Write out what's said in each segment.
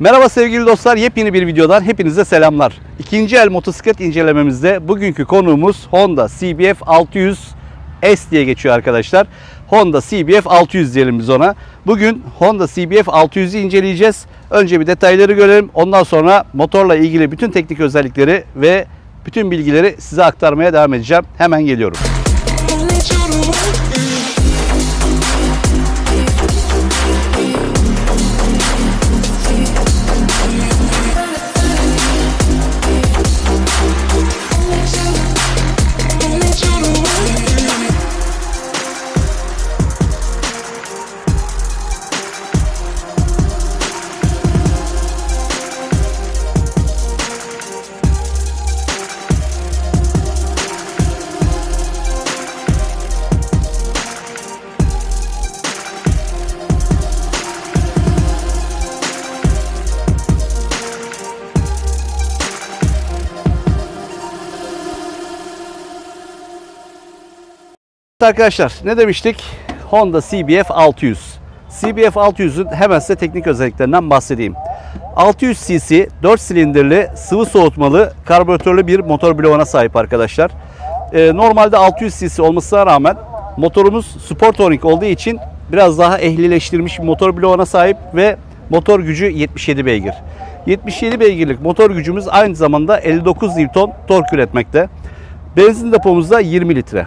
Merhaba sevgili dostlar, yepyeni bir videodan hepinize selamlar. İkinci el motosiklet incelememizde bugünkü konuğumuz Honda CBF 600 S diye geçiyor arkadaşlar. Honda CBF 600 diyelim biz ona. Bugün Honda CBF 600'ü inceleyeceğiz. Önce bir detayları görelim. Ondan sonra motorla ilgili bütün teknik özellikleri ve bütün bilgileri size aktarmaya devam edeceğim. Hemen geliyorum. Arkadaşlar ne demiştik? Honda CBF 600. CBF 600'ün hemen size teknik özelliklerinden bahsedeyim. 600 cc 4 silindirli sıvı soğutmalı karbüratörlü bir motor bloğuna sahip arkadaşlar. Ee, normalde 600 cc olmasına rağmen motorumuz Sportonic olduğu için biraz daha ehlileştirilmiş bir motor bloğuna sahip ve motor gücü 77 beygir. 77 beygirlik motor gücümüz aynı zamanda 59 Newton tork üretmekte. Benzin depomuzda 20 litre.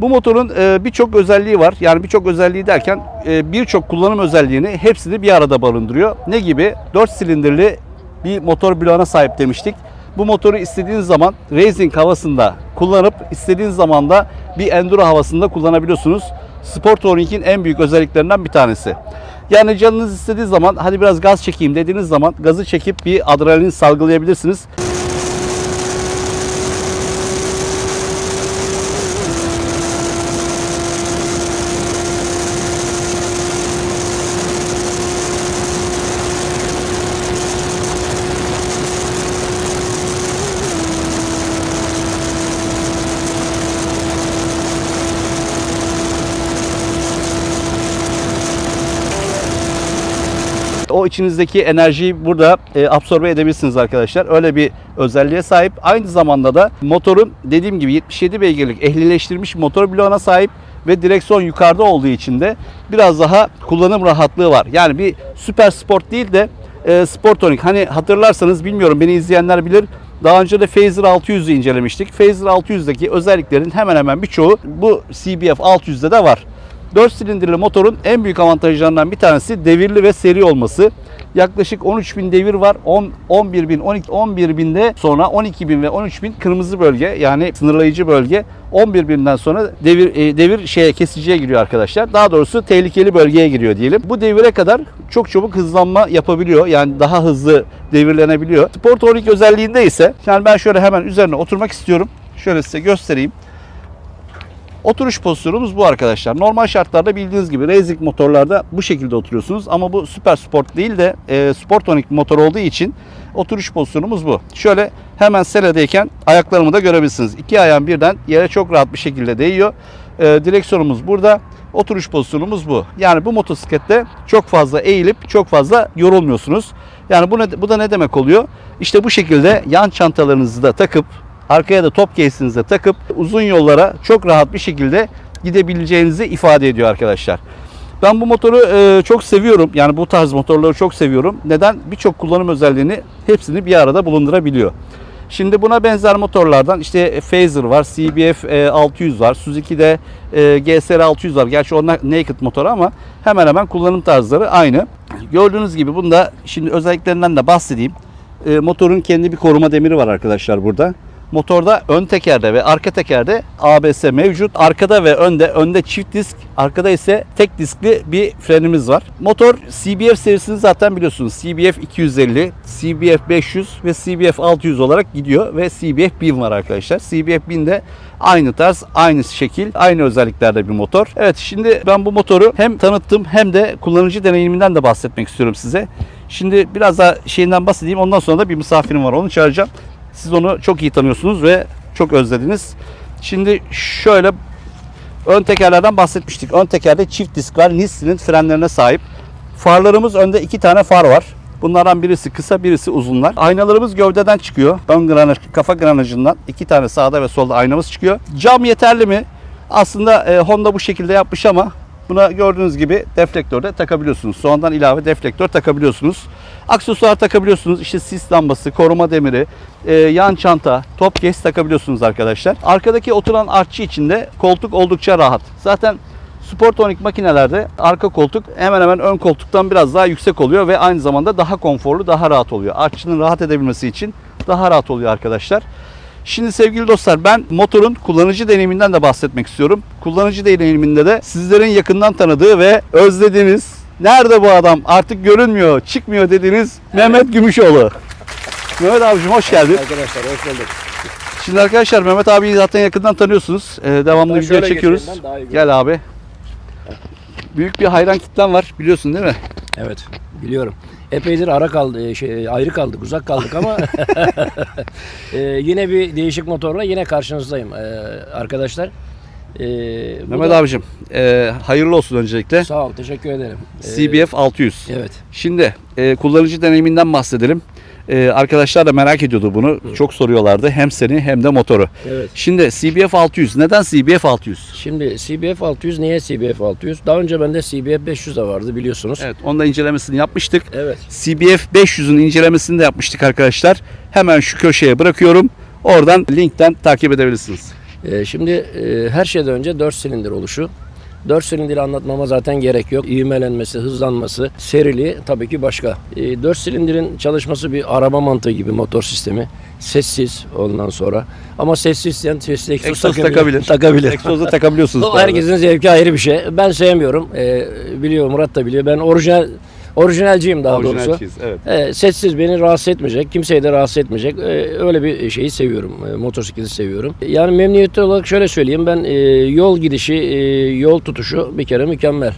Bu motorun e, birçok özelliği var. Yani birçok özelliği derken e, birçok kullanım özelliğini hepsini bir arada barındırıyor. Ne gibi? 4 silindirli bir motor bloğuna sahip demiştik. Bu motoru istediğiniz zaman racing havasında kullanıp istediğiniz zaman da bir enduro havasında kullanabiliyorsunuz. Sport Touring'in en büyük özelliklerinden bir tanesi. Yani canınız istediği zaman hadi biraz gaz çekeyim dediğiniz zaman gazı çekip bir adrenalin salgılayabilirsiniz. O içinizdeki enerjiyi burada e, absorbe edebilirsiniz arkadaşlar. Öyle bir özelliğe sahip. Aynı zamanda da motorun dediğim gibi 77 beygirlik ehlileştirilmiş motor bloğuna sahip ve direksiyon yukarıda olduğu için de biraz daha kullanım rahatlığı var. Yani bir süper sport değil de e, Sportonic. Hani hatırlarsanız bilmiyorum beni izleyenler bilir. Daha önce de Phaser 600'ü incelemiştik. Phaser 600'deki özelliklerin hemen hemen birçoğu bu CBF 600'de de var. 4 silindirli motorun en büyük avantajlarından bir tanesi devirli ve seri olması. Yaklaşık 13.000 devir var. 10 11.000, 12 11.000'de sonra 12.000 ve 13.000 kırmızı bölge yani sınırlayıcı bölge. 11.000'den sonra devir e, devir şeye kesiciye giriyor arkadaşlar. Daha doğrusu tehlikeli bölgeye giriyor diyelim. Bu devire kadar çok çabuk hızlanma yapabiliyor. Yani daha hızlı devirlenebiliyor. Sport özelliğinde ise yani ben şöyle hemen üzerine oturmak istiyorum. Şöyle size göstereyim. Oturuş pozisyonumuz bu arkadaşlar. Normal şartlarda bildiğiniz gibi racing motorlarda bu şekilde oturuyorsunuz. Ama bu süper sport değil de e, sportonik motor olduğu için oturuş pozisyonumuz bu. Şöyle hemen seledeyken ayaklarımı da görebilirsiniz. İki ayağım birden yere çok rahat bir şekilde değiyor. E, direksiyonumuz burada. Oturuş pozisyonumuz bu. Yani bu motosiklette çok fazla eğilip çok fazla yorulmuyorsunuz. Yani bu, ne, bu da ne demek oluyor? İşte bu şekilde yan çantalarınızı da takıp arkaya da top case'inizi de takıp uzun yollara çok rahat bir şekilde gidebileceğinizi ifade ediyor arkadaşlar. Ben bu motoru e, çok seviyorum. Yani bu tarz motorları çok seviyorum. Neden? Birçok kullanım özelliğini hepsini bir arada bulundurabiliyor. Şimdi buna benzer motorlardan işte Phaser var, CBF e, 600 var, Suzuki'de e, GSR 600 var. Gerçi onlar naked motor ama hemen hemen kullanım tarzları aynı. Gördüğünüz gibi bunda şimdi özelliklerinden de bahsedeyim. E, motorun kendi bir koruma demiri var arkadaşlar burada. Motorda ön tekerde ve arka tekerde ABS mevcut. Arkada ve önde, önde çift disk, arkada ise tek diskli bir frenimiz var. Motor CBF serisini zaten biliyorsunuz. CBF 250, CBF 500 ve CBF 600 olarak gidiyor ve CBF 1000 var arkadaşlar. CBF 1000 de aynı tarz, aynı şekil, aynı özelliklerde bir motor. Evet şimdi ben bu motoru hem tanıttım hem de kullanıcı deneyiminden de bahsetmek istiyorum size. Şimdi biraz daha şeyinden bahsedeyim. Ondan sonra da bir misafirim var. Onu çağıracağım. Siz onu çok iyi tanıyorsunuz ve çok özlediniz. Şimdi şöyle ön tekerlerden bahsetmiştik. Ön tekerde çift disk var. Nissin'in frenlerine sahip. Farlarımız önde iki tane far var. Bunlardan birisi kısa birisi uzunlar. Aynalarımız gövdeden çıkıyor. Ön granaj, kafa granajından iki tane sağda ve solda aynamız çıkıyor. Cam yeterli mi? Aslında e, Honda bu şekilde yapmış ama buna gördüğünüz gibi deflektör de takabiliyorsunuz. Sonradan ilave deflektör takabiliyorsunuz. Aksesuar takabiliyorsunuz. İşte sis lambası, koruma demiri, e, yan çanta, top case takabiliyorsunuz arkadaşlar. Arkadaki oturan artçı için de koltuk oldukça rahat. Zaten Sportonik makinelerde arka koltuk hemen hemen ön koltuktan biraz daha yüksek oluyor ve aynı zamanda daha konforlu, daha rahat oluyor. Artçının rahat edebilmesi için daha rahat oluyor arkadaşlar. Şimdi sevgili dostlar ben motorun kullanıcı deneyiminden de bahsetmek istiyorum. Kullanıcı deneyiminde de sizlerin yakından tanıdığı ve özlediğiniz nerede bu adam artık görünmüyor, çıkmıyor dediğiniz Mehmet Gümüşoğlu. Mehmet abicim hoş geldin. Arkadaşlar hoş bulduk. Şimdi arkadaşlar Mehmet abiyi zaten yakından tanıyorsunuz. Ee, devamlı video çekiyoruz. Gel abi. Büyük bir hayran kitlen var biliyorsun değil mi? Evet biliyorum. Epeydir ara kaldı, e, şey, ayrı kaldık, uzak kaldık ama e, yine bir değişik motorla yine karşınızdayım e, arkadaşlar. E, bu Mehmet da- abicim e, hayırlı olsun öncelikle. Sağ ol, teşekkür ederim. E, CBF 600. Evet. Şimdi e, kullanıcı deneyiminden bahsedelim. E, arkadaşlar da merak ediyordu bunu. Çok soruyorlardı. Hem seni hem de motoru. Evet. Şimdi CBF 600. Neden CBF 600? Şimdi CBF 600 niye CBF 600? Daha önce bende CBF 500 de vardı biliyorsunuz. Evet, onun da incelemesini yapmıştık. Evet. CBF 500'ün incelemesini de yapmıştık arkadaşlar. Hemen şu köşeye bırakıyorum. Oradan linkten takip edebilirsiniz. E, şimdi e, her şeyden önce 4 silindir oluşu. 4 silindiri anlatmama zaten gerek yok. İğmelenmesi, hızlanması, serili tabii ki başka. E, 4 silindirin çalışması bir araba mantığı gibi motor sistemi. Sessiz ondan sonra. Ama sessiz isteyen sessiz egzoz, Egzoz takabilir. takabilir. Takabilir. Egzozda takabiliyorsunuz. O herkesin zevki ayrı bir şey. Ben sevmiyorum. E, biliyor Murat da biliyor. Ben orijinal orijinalciyim daha doğrusu. Orijinal cheese, evet. E, sessiz beni rahatsız etmeyecek, kimseyi de rahatsız etmeyecek. E, öyle bir şeyi seviyorum, e, motosikleti seviyorum. Yani memnuniyetli olarak şöyle söyleyeyim, ben e, yol gidişi, e, yol tutuşu bir kere mükemmel.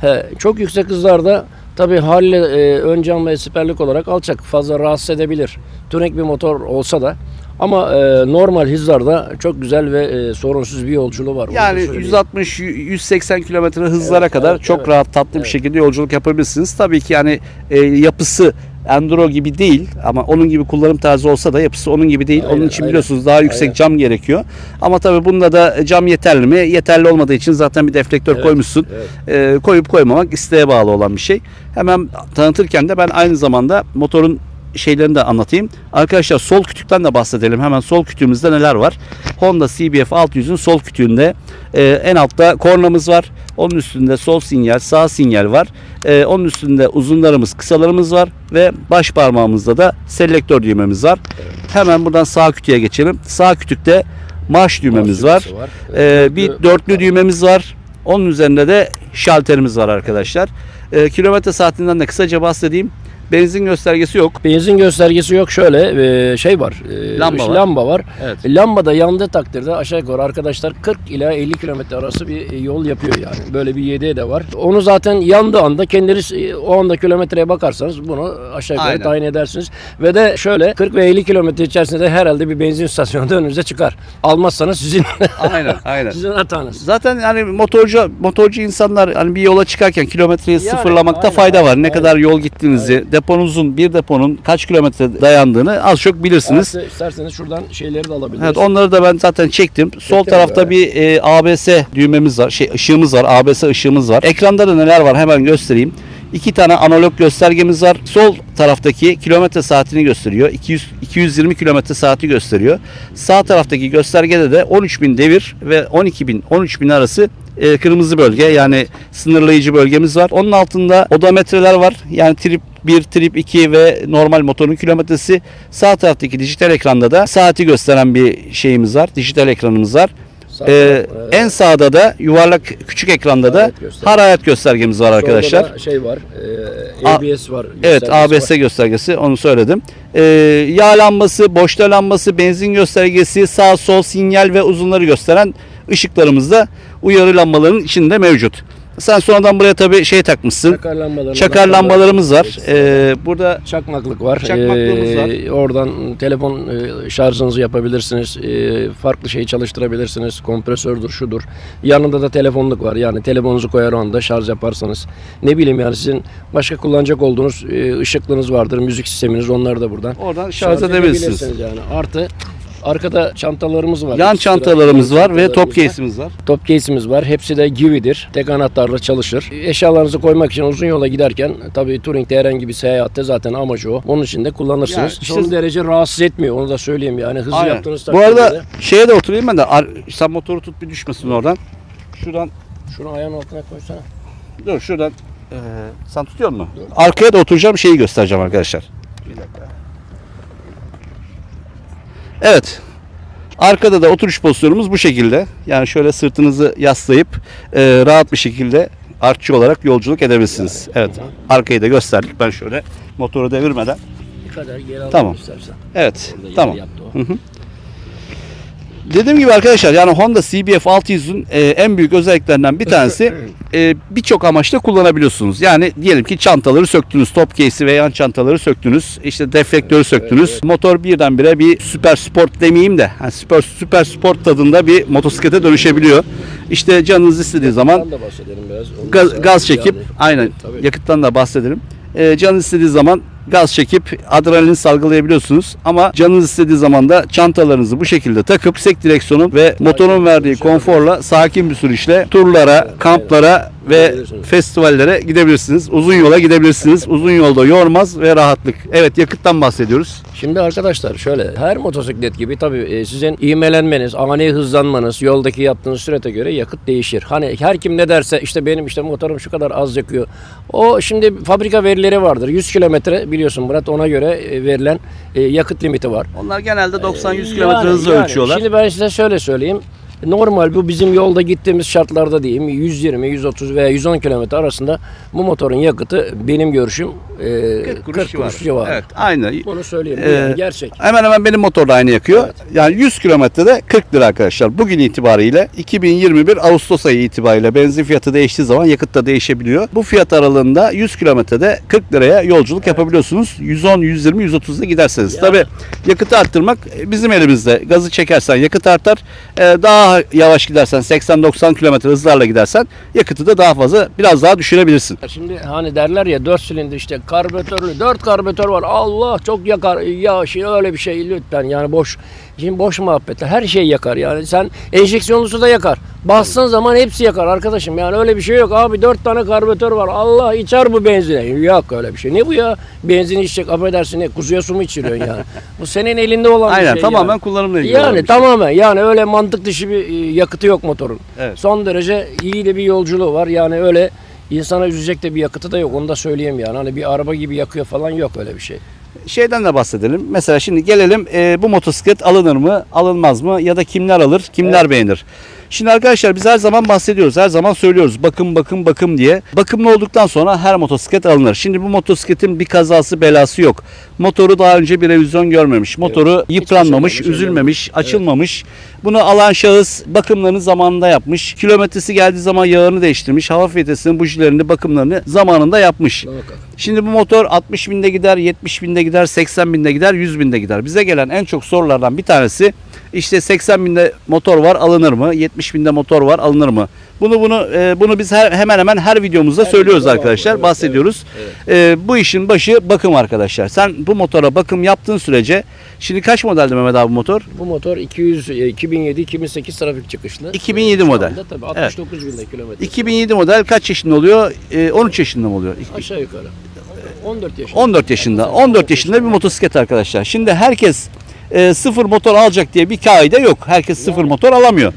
He, çok yüksek hızlarda tabii haliyle e, ön cam ve siperlik olarak alçak, fazla rahatsız edebilir. Tunek bir motor olsa da ama e, normal hızlarda çok güzel ve e, sorunsuz bir yolculuğu var. Yani söyleyeyim. 160-180 kilometre hızlara Evet, kadar evet, çok evet. rahat tatlı bir Evet. şekilde yolculuk yapabilirsiniz. Tabii ki yani e, yapısı Enduro gibi değil ama onun gibi kullanım tarzı olsa da yapısı onun gibi değil. Aynen, onun için aynen. biliyorsunuz daha yüksek Aynen. cam gerekiyor. Ama tabii bunda da cam yeterli mi? Yeterli olmadığı için zaten bir deflektör Evet, koymuşsun. evet. E, koyup koymamak isteğe bağlı olan bir şey. Hemen tanıtırken de ben aynı zamanda motorun şeylerini de anlatayım. Arkadaşlar sol kütükten de bahsedelim. Hemen sol kütüğümüzde neler var? Honda CBF 600'ün sol kütüğünde e, en altta kornamız var. Onun üstünde sol sinyal, sağ sinyal var. E, onun üstünde uzunlarımız, kısalarımız var ve baş parmağımızda da selektör düğmemiz var. Hemen buradan sağ kütüğe geçelim. Sağ kütükte marş düğmemiz var. Var. Ee, bir Dörtlü- düğmemiz var. Onun üzerinde de şalterimiz var arkadaşlar. Ee, kilometre saatinden de kısaca bahsedeyim. Benzin göstergesi yok. Benzin göstergesi yok şöyle e, şey var. e, Lamba var. Lamba var. Evet. Lamba da yandığı takdirde aşağı yukarı arkadaşlar 40 ila 50 kilometre arası bir yol yapıyor yani. Böyle bir yediği de var. Onu zaten yandığı anda kendiniz e, o anda kilometreye bakarsanız bunu aşağı yukarı Aynen. tayin edersiniz. Ve de şöyle 40 ve 50 kilometre içerisinde de herhalde bir benzin istasyonu da önünüze çıkar. Almazsanız sizin Aynen, aynen. sizin hatanız. Zaten yani motorcu motorcu insanlar hani bir yola çıkarken kilometreyi Yani, sıfırlamakta aynen, fayda var. aynen, Ne kadar yol gittiğinizi, deponuzun bir deponun kaç kilometre dayandığını az çok bilirsiniz. Artı isterseniz şuradan şeyleri de alabiliriz. Evet onları da ben zaten çektim. Sol Çektim tarafta bir e, ABS düğmemiz var. Şey ışığımız var. ABS ışığımız var. Ekranda da neler var hemen göstereyim. İki tane analog göstergemiz var. Sol taraftaki kilometre saatini gösteriyor. 200 220 kilometre saati gösteriyor. Sağ taraftaki göstergede de 13.000 devir ve 12.000 13.000 arası e, kırmızı bölge yani sınırlayıcı bölgemiz var. Onun altında odometreler var. Yani trip 1, trip 2 ve normal motorun kilometresi. Sağ taraftaki dijital ekranda da saati gösteren bir şeyimiz var. Dijital ekranımız var. Ee, en sağda da yuvarlak küçük ekranda da Harayet göstergesi. göstergemiz var Solda arkadaşlar. da şey var. E, A- ABS var. Evet göstergesi ABS var. göstergesi onu söyledim. Ee, yağ lambası, boşta lambası, benzin göstergesi, sağ sol sinyal ve uzunları gösteren ışıklarımız da uyarı lambalarının içinde mevcut. Sen sonradan buraya tabii şey takmışsın. Çakar lambaları. Çakar lambalarımız var. Ee, burada Çakmaklık var. Çakmaklığımız Ee, Oradan telefon e, şarjınızı yapabilirsiniz. Ee, farklı şey çalıştırabilirsiniz. Kompresördür, şudur. Yanında da telefonluk var. Yani telefonunuzu koyar o anda şarj yaparsanız. Ne bileyim yani sizin başka kullanacak olduğunuz e, ışıklığınız vardır. Müzik sisteminiz onlar da buradan. oradan şarj edebilirsiniz. yani. Artı arkada çantalarımız var. Yan çantalarımız var ve top case'imiz var. Top case'imiz var. Hepsi de Givi'dir. Tek anahtarla çalışır. Eşyalarınızı koymak için uzun yola giderken tabii Touring'de herhangi bir seyahatte zaten amacı o. Onun için de kullanırsınız. Yani işte- Son derece rahatsız etmiyor. Onu da söyleyeyim yani. Hızlı Aynen. yaptığınız Bu arada de- şeye de oturayım ben de. Ar- Sen motoru tut bir düşmesin oradan. Şuradan Şunu ayağın altına koysana. dur şuradan. Ee, sen tutuyor musun? Arkaya da oturacağım şeyi göstereceğim arkadaşlar. Bir dakika. Evet. Arkada da oturuş pozisyonumuz bu şekilde. Yani şöyle sırtınızı yaslayıp e, rahat bir şekilde artçı olarak yolculuk edebilirsiniz. Evet. Arkayı da gösterdik. Ben şöyle motoru devirmeden. Bir kadar geri alalım Tamam. istersen. Evet. Orada Tamam. yer yaptı o. Dediğim gibi arkadaşlar yani Honda CBF 600'ün e, en büyük özelliklerinden bir tanesi e, birçok amaçla kullanabiliyorsunuz. Yani diyelim ki çantaları söktünüz, top case'i ve yan çantaları söktünüz, işte deflektörü söktünüz. Motor birdenbire bir süper sport demeyeyim de yani süper, süper sport tadında bir motosiklete dönüşebiliyor. İşte canınız istediği zaman Ondan da bahsedelim biraz. Onu gaz, gaz çekip yani- aynen Tabii. yakıttan da bahsedelim. Ee, canınız istediği zaman gaz çekip adrenalin salgılayabiliyorsunuz. Ama canınız istediği zaman da çantalarınızı bu şekilde takıp sek direksiyonu ve motorun verdiği konforla sakin bir sürüşle turlara, kamplara ve festivallere gidebilirsiniz. Uzun yola gidebilirsiniz. Uzun yolda yormaz ve rahatlık. Evet yakıttan bahsediyoruz. Şimdi arkadaşlar şöyle her motosiklet gibi tabii e, sizin ivmelenmeniz, ani hızlanmanız, yoldaki yaptığınız sürete göre yakıt değişir. Hani her kim ne derse işte benim işte motorum şu kadar az yakıyor. O şimdi fabrika verileri vardır. 100 kilometre biliyorsun Murat ona göre e, verilen e, yakıt limiti var. Onlar genelde 90-100 km Yani- hızla yani ölçüyorlar. Şimdi ben size şöyle söyleyeyim. Normal bu bizim yolda gittiğimiz şartlarda diyeyim 120, 130 veya 110 kilometre arasında bu motorun yakıtı benim görüşüm e, 40 kuruş, civarı. civarı. Evet, aynı. Bunu söyleyeyim. Ee, yani gerçek. Hemen hemen benim motor da aynı yakıyor. Yani 100 kilometrede 40 lira arkadaşlar. Bugün itibariyle 2021 Ağustos ayı itibariyle benzin fiyatı değiştiği zaman yakıt da değişebiliyor. Bu fiyat aralığında 100 kilometrede 40 liraya yolculuk yapabiliyorsunuz. 110, 120, 130'da giderseniz. Ya. Tabii yakıtı arttırmak bizim elimizde. Gazı çekersen yakıt artar. Ee, daha yavaş gidersen 80-90 kilometre hızlarla gidersen yakıtı da daha fazla biraz daha düşürebilirsin. Şimdi hani derler ya 4 silindir işte karbüratörlü 4 karbüratör var. Allah çok yakar ya şey öyle bir şey lütfen. Yani boş şimdi boş muhabbetler her şey yakar. Yani sen enjeksiyonlusu da yakar bassın zaman hepsi yakar arkadaşım yani öyle bir şey yok abi 4 tane karbüratör var Allah içer bu benzine yok öyle bir şey ne bu ya benzin içecek affedersin ne kuzuya su mu içiriyorsun yani bu senin elinde olan bir Aynen şey tamamen yani. kullanımla ilgili. Yani bir şey. tamamen yani öyle mantık dışı bir e, yakıtı yok motorun. Evet. Son derece iyi de bir yolculuğu var. Yani öyle insana üzecek de bir yakıtı da yok. Onu da söyleyeyim yani. Hani bir araba gibi yakıyor falan yok öyle bir şey. şeyden de bahsedelim. Mesela şimdi gelelim e, bu motosiklet alınır mı, alınmaz mı ya da kimler alır, kimler beğenir? Şimdi arkadaşlar biz her zaman bahsediyoruz, her zaman söylüyoruz bakım bakım bakım diye. Bakımlı olduktan sonra her motosiklet alınır. Şimdi bu motosikletin bir kazası belası yok. Motoru daha önce bir revizyon görmemiş. Motoru yıpranmamış, açılmamış, üzülmemiş, açılmamış. Bunu alan şahıs bakımlarını zamanında yapmış. Kilometresi geldiği zaman yağını değiştirmiş. Hava filtresinin bujilerini, bakımlarını zamanında yapmış. Şimdi bu motor 60 binde gider, 70 binde gider, 80 binde gider, 100 binde gider. Bize gelen en çok sorulardan bir tanesi işte 80 binde motor var alınır mı? 70 binde motor var alınır mı? Bunu bunu e, bunu biz her, hemen hemen her videomuzda söylüyoruz videoda arkadaşlar, evet, bahsediyoruz. E, bu işin başı bakım arkadaşlar. Sen bu motora bakım yaptığın sürece şimdi kaç modeldi Mehmet abi bu motor? Bu motor 200 e, 2007-2008 trafik çıkışlı. 2007 Şu model. anda Tabii 69 binde kilometre. 2007 model kaç yaşında oluyor? E, 13 yaşında mı oluyor? Aşağı yukarı. 14 yaşında. 14 yaşında. 14 yaşında bir motosiklet arkadaşlar. Şimdi herkes e, sıfır motor alacak diye bir kaide yok. Herkes sıfır motor alamıyor.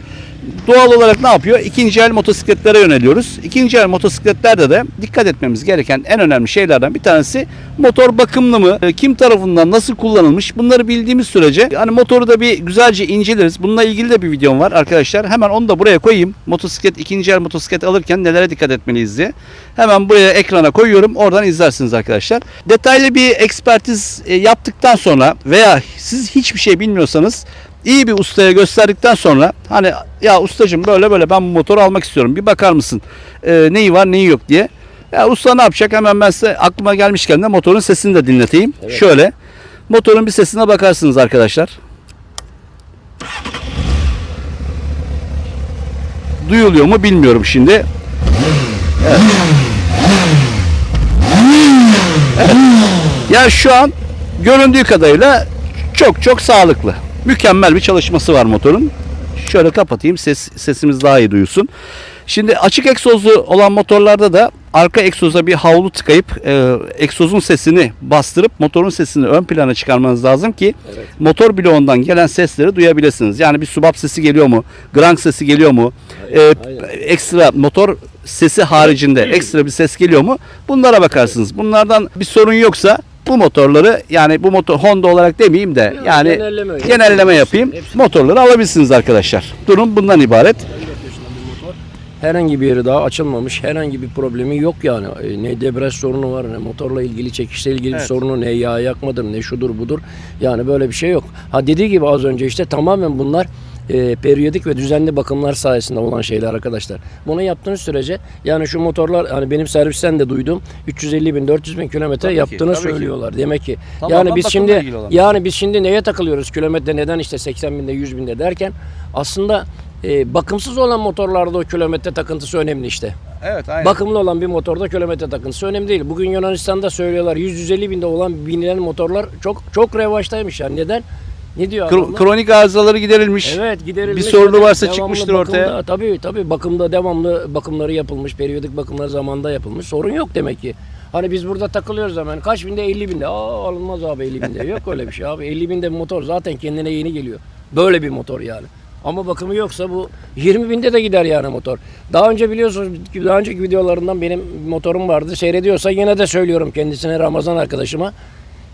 Doğal olarak ne yapıyor? İkinci el motosikletlere yöneliyoruz. İkinci el motosikletlerde de dikkat etmemiz gereken en önemli şeylerden bir tanesi motor bakımlı mı? E, Kim tarafından nasıl kullanılmış? Bunları bildiğimiz sürece hani motoru da bir güzelce inceleriz. Bununla ilgili de bir videom var arkadaşlar. Hemen onu da buraya koyayım. Motosiklet ikinci el motosiklet alırken nelere dikkat etmeliyiz diye. Hemen buraya ekrana koyuyorum. Oradan izlersiniz arkadaşlar. Detaylı bir ekspertiz e, yaptıktan sonra veya siz hiçbir şey bilmiyorsanız iyi bir ustaya gösterdikten sonra hani ya ustacığım böyle böyle ben bu motoru almak istiyorum. Bir bakar mısın e, neyi var neyi yok diye. Ya usta ne yapacak? Hemen ben size aklıma gelmişken de motorun sesini de dinleteyim. Evet. Şöyle. Motorun bir sesine bakarsınız arkadaşlar. Duyuluyor mu bilmiyorum şimdi. Evet. Evet. Ya şu an göründüğü kadarıyla çok çok sağlıklı. Mükemmel bir çalışması var motorun. Şöyle kapatayım ses sesimiz daha iyi duyulsun. Şimdi açık egzozlu olan motorlarda da arka egzoza bir havlu tıkayıp e, egzozun sesini bastırıp motorun sesini ön plana çıkarmanız lazım ki Evet. motor bloğundan gelen sesleri duyabilirsiniz. Yani bir subap sesi geliyor mu? Grank sesi geliyor mu? E, aynen. ekstra motor sesi haricinde ekstra bir ses geliyor mu? Bunlara bakarsınız. Bunlardan bir sorun yoksa bu motorları yani bu motor Honda olarak demeyeyim de yani genelleme genelleme yapayım. Hepsi- Motorları alabilirsiniz arkadaşlar. Durum bundan ibaret. 54 yaşında bir motor. Herhangi bir yeri daha açılmamış, herhangi bir problemi yok yani. E, Ne debriyaj sorunu var, ne motorla ilgili, çekişle ilgili Evet. sorunu, ne yağ yakmadır, ne şudur budur. Yani böyle bir şey yok. Ha dediği gibi az önce işte tamamen bunlar e, periyodik ve düzenli bakımlar sayesinde olan şeyler arkadaşlar. Bunu yaptığınız sürece yani şu motorlar hani benim servisten de duydum 350 bin 400 bin kilometre Tabii ki, yaptığını tabii ki. söylüyorlar. Demek ki Tamamen yani biz bakımla şimdi ilgili olan. yani biz şimdi neye takılıyoruz kilometre neden işte 80 binde 100 binde derken aslında e, bakımsız olan motorlarda o kilometre takıntısı önemli işte. Evet aynen. Bakımlı olan bir motorda kilometre takıntısı önemli değil. Bugün Yunanistan'da söylüyorlar 100-150 binde olan binilen motorlar çok çok revaçtaymış yani. Neden? Ne diyor adamlar? kronik arızaları giderilmiş. Evet giderilmiş. Bir sorunu ve varsa devamlı çıkmıştır bakımda- ortaya. Tabii tabii bakımda devamlı bakımları yapılmış. Periyodik bakımlar zamanında yapılmış. Sorun yok demek ki. Hani biz burada takılıyoruz hemen. Kaç binde? 50 binde. Aa alınmaz abi 50 binde. Yok öyle bir şey abi. 50 binde bir motor zaten kendine yeni geliyor. Böyle bir motor yani. Ama bakımı yoksa bu 20 binde de gider yani motor. Daha önce biliyorsunuz daha önceki videolarından benim motorum vardı. Seyrediyorsa yine de söylüyorum kendisine Ramazan arkadaşıma.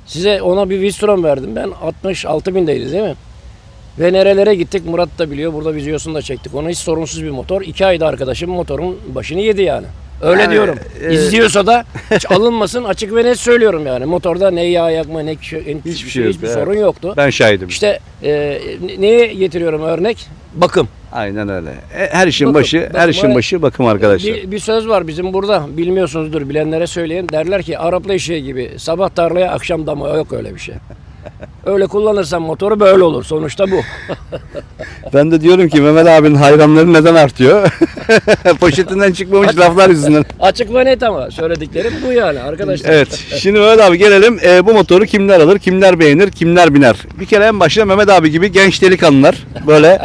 Size ona bir Vistron verdim ben 66 bindeydi değil mi? Ve nerelere gittik Murat da biliyor. Burada videosunu da çektik. Ona hiç sorunsuz bir motor. İki ayda arkadaşım motorun başını yedi yani. Öyle Yani, diyorum. e- İzliyorsa da hiç alınmasın açık ve net söylüyorum yani. Motorda ne yağ yakma ne Hiçbir şey yok, hiçbir evet. sorun yoktu. Ben şahidim. İşte e, neye getiriyorum örnek? Bakım. Aynen öyle. E, Her işin Bakım, başı, her bakım. işin başı bakım arkadaşlar. Bir, bir söz var bizim burada bilmiyorsunuzdur bilenlere söyleyin. Derler ki Arapla eşeği gibi sabah tarlaya akşam dama yok öyle bir şey. Öyle kullanırsan motoru böyle olur. Sonuçta bu. Ben de diyorum ki Mehmet abinin hayranları neden artıyor? Poşetinden çıkmamış laflar yüzünden. Açık ve net ama söylediklerim bu yani arkadaşlar. Evet. Şimdi Mehmet abi gelelim. E, bu motoru kimler alır, kimler beğenir, kimler biner? Bir kere en başta Mehmet abi gibi genç delikanlılar. Böyle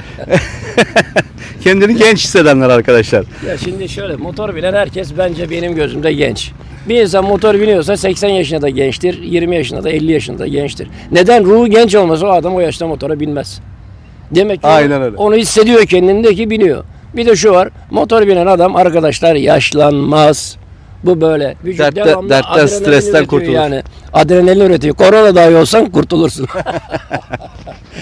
kendini genç hissedenler arkadaşlar. Ya şimdi şöyle motor bilen herkes bence benim gözümde genç. Bir insan motor biniyorsa 80 yaşında da gençtir, 20 yaşında da 50 yaşında da gençtir. Neden? Ruhu genç olmasa o adam o yaşta motora binmez. Demek ki Aynen onu, öyle. onu hissediyor kendinde ki biniyor. Bir de şu var, motor binen adam arkadaşlar yaşlanmaz. Bu böyle. Vücut Dertte- devamlı dertten, adrenalin stresten üretiyor kurtulur. Yani adrenalin üretiyor. Korona dahi olsan kurtulursun.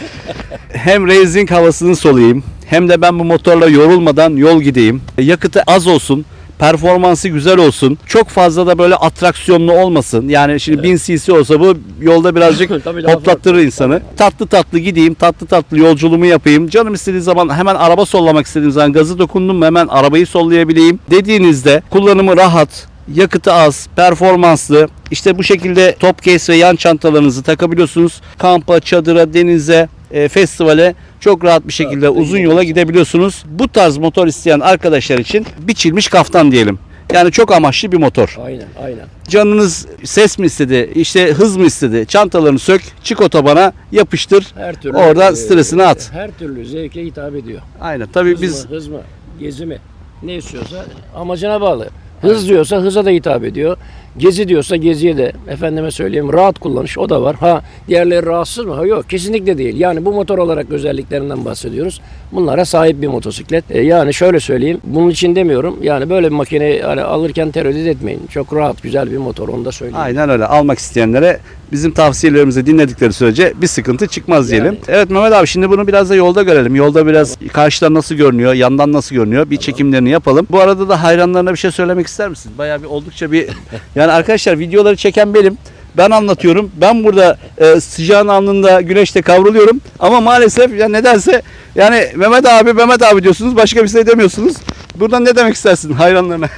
Hem racing havasını soluyayım hem de ben bu motorla yorulmadan yol gideyim. Yakıtı az olsun. Performansı güzel olsun. Çok fazla da böyle atraksiyonlu olmasın. Yani şimdi 1000 cc olsa bu yolda birazcık hoplattırır insanı. Tatlı tatlı gideyim, tatlı tatlı yolculuğumu yapayım. Canım istediği zaman hemen araba sollamak istediğim zaman gazı dokundum mu hemen arabayı sollayabileyim. Dediğinizde kullanımı rahat, yakıtı az, performanslı. İşte bu şekilde top case ve yan çantalarınızı takabiliyorsunuz. Kampa, çadıra, denize, e, festivale çok rahat bir şekilde Rahatlıkla uzun yola gidebiliyorsunuz. Bu tarz motor isteyen arkadaşlar için biçilmiş kaftan diyelim. Yani çok amaçlı bir motor. aynen, aynen. Canınız ses mi istedi, işte hız mı istedi? Çantalarını sök, çık otobana, yapıştır. Her türlü Orada e, stresini at. Her türlü zevke hitap ediyor. Aynen. Tabii Hız biz mı, hız mı, gezi mi? Ne istiyorsa amacına bağlı. Hız diyorsa hıza da hitap ediyor. Gezi diyorsa geziye de efendime söyleyeyim rahat kullanış o da var. Ha diğerleri rahatsız mı? Ha, yok kesinlikle değil. Yani bu motor olarak özelliklerinden bahsediyoruz. Bunlara sahip bir motosiklet. E, yani şöyle söyleyeyim. Bunun için demiyorum. Yani böyle bir makineyi hani alırken tereddüt etmeyin. Çok rahat güzel bir motor onu da söyleyeyim. aynen öyle almak isteyenlere bizim tavsiyelerimizi dinledikleri sürece bir sıkıntı çıkmaz diyelim. Yani. Evet Mehmet abi şimdi bunu biraz da yolda görelim. Yolda biraz karşıdan nasıl görünüyor, yandan nasıl görünüyor bir çekimlerini yapalım. Bu arada da hayranlarına bir şey söylemek ister misin? Bayağı bir oldukça bir yani arkadaşlar videoları çeken benim. Ben anlatıyorum. Ben burada e, sıcağın alnında güneşte kavruluyorum. Ama maalesef ya nedense yani Mehmet abi Mehmet abi diyorsunuz. Başka bir şey demiyorsunuz. Buradan ne demek istersin hayranlarına?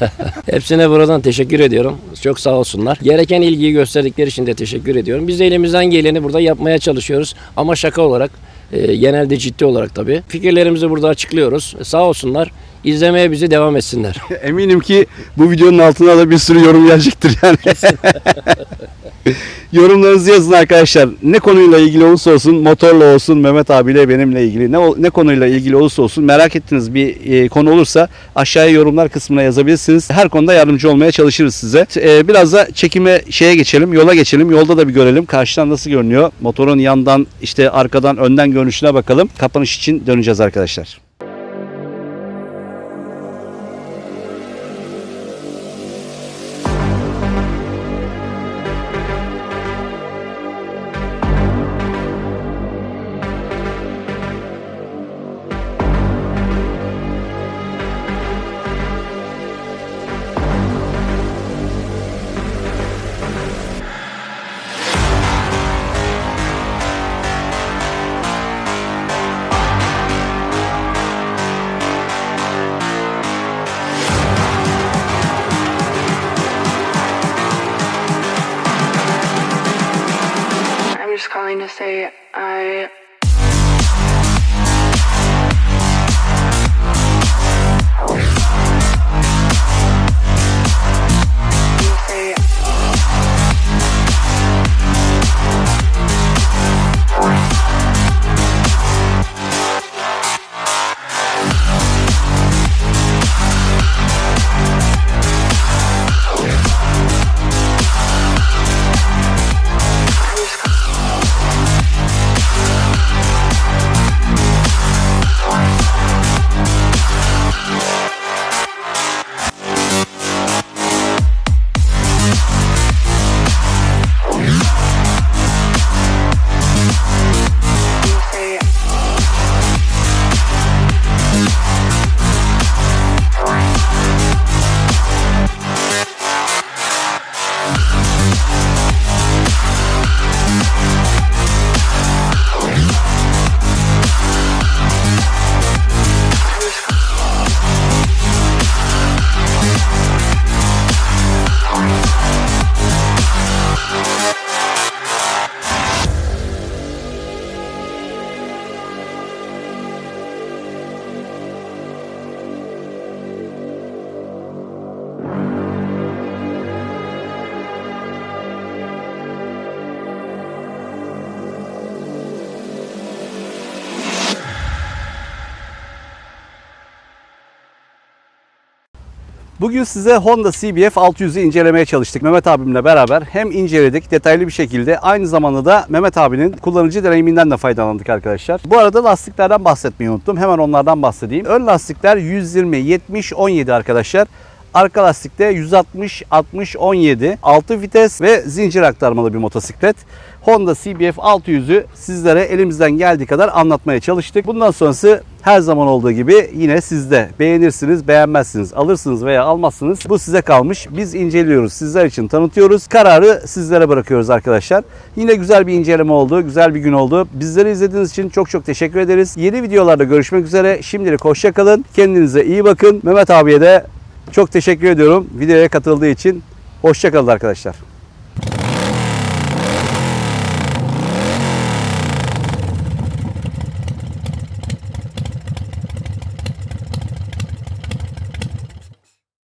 Hepsine buradan teşekkür ediyorum. Çok sağ olsunlar. Gereken ilgiyi gösterdikleri için de teşekkür ediyorum. Biz de elimizden geleni burada yapmaya çalışıyoruz. Ama şaka olarak, e, genelde ciddi olarak tabii. Fikirlerimizi burada açıklıyoruz. Sağ olsunlar. İzlemeye bizi devam etsinler. Eminim ki bu videonun altına da bir sürü yorum gelecektir yani. Yorumlarınızı yazın arkadaşlar. Ne konuyla ilgili olursa olsun, motorla olsun, Mehmet abiyle benimle ilgili ne ne konuyla ilgili olursa olsun merak ettiğiniz bir e, konu olursa aşağıya yorumlar kısmına yazabilirsiniz. Her konuda yardımcı olmaya çalışırız size. E, biraz da çekime şeye geçelim, yola geçelim. Yolda da bir görelim. Karşıdan nasıl görünüyor? Motorun yandan, işte arkadan, önden görünüşüne bakalım. Kapanış için döneceğiz arkadaşlar. Bugün size Honda CBF 600'ü incelemeye çalıştık. Mehmet abimle beraber hem inceledik detaylı bir şekilde aynı zamanda da Mehmet abinin kullanıcı deneyiminden de faydalandık arkadaşlar. Bu arada lastiklerden bahsetmeyi unuttum. Hemen onlardan bahsedeyim. Ön lastikler 120, 70, 17 arkadaşlar. Arka lastikte 160, 60, 17, 6 vites ve zincir aktarmalı bir motosiklet. Honda CBF 600'ü sizlere elimizden geldiği kadar anlatmaya çalıştık. Bundan sonrası her zaman olduğu gibi yine sizde. Beğenirsiniz, beğenmezsiniz, alırsınız veya almazsınız. Bu size kalmış. Biz inceliyoruz, sizler için tanıtıyoruz. Kararı sizlere bırakıyoruz arkadaşlar. Yine güzel bir inceleme oldu, güzel bir gün oldu. Bizleri izlediğiniz için çok çok teşekkür ederiz. Yeni videolarda görüşmek üzere. Şimdilik hoşça kalın. Kendinize iyi bakın. Mehmet abiye de çok teşekkür ediyorum videoya katıldığı için. Hoşça kalın arkadaşlar.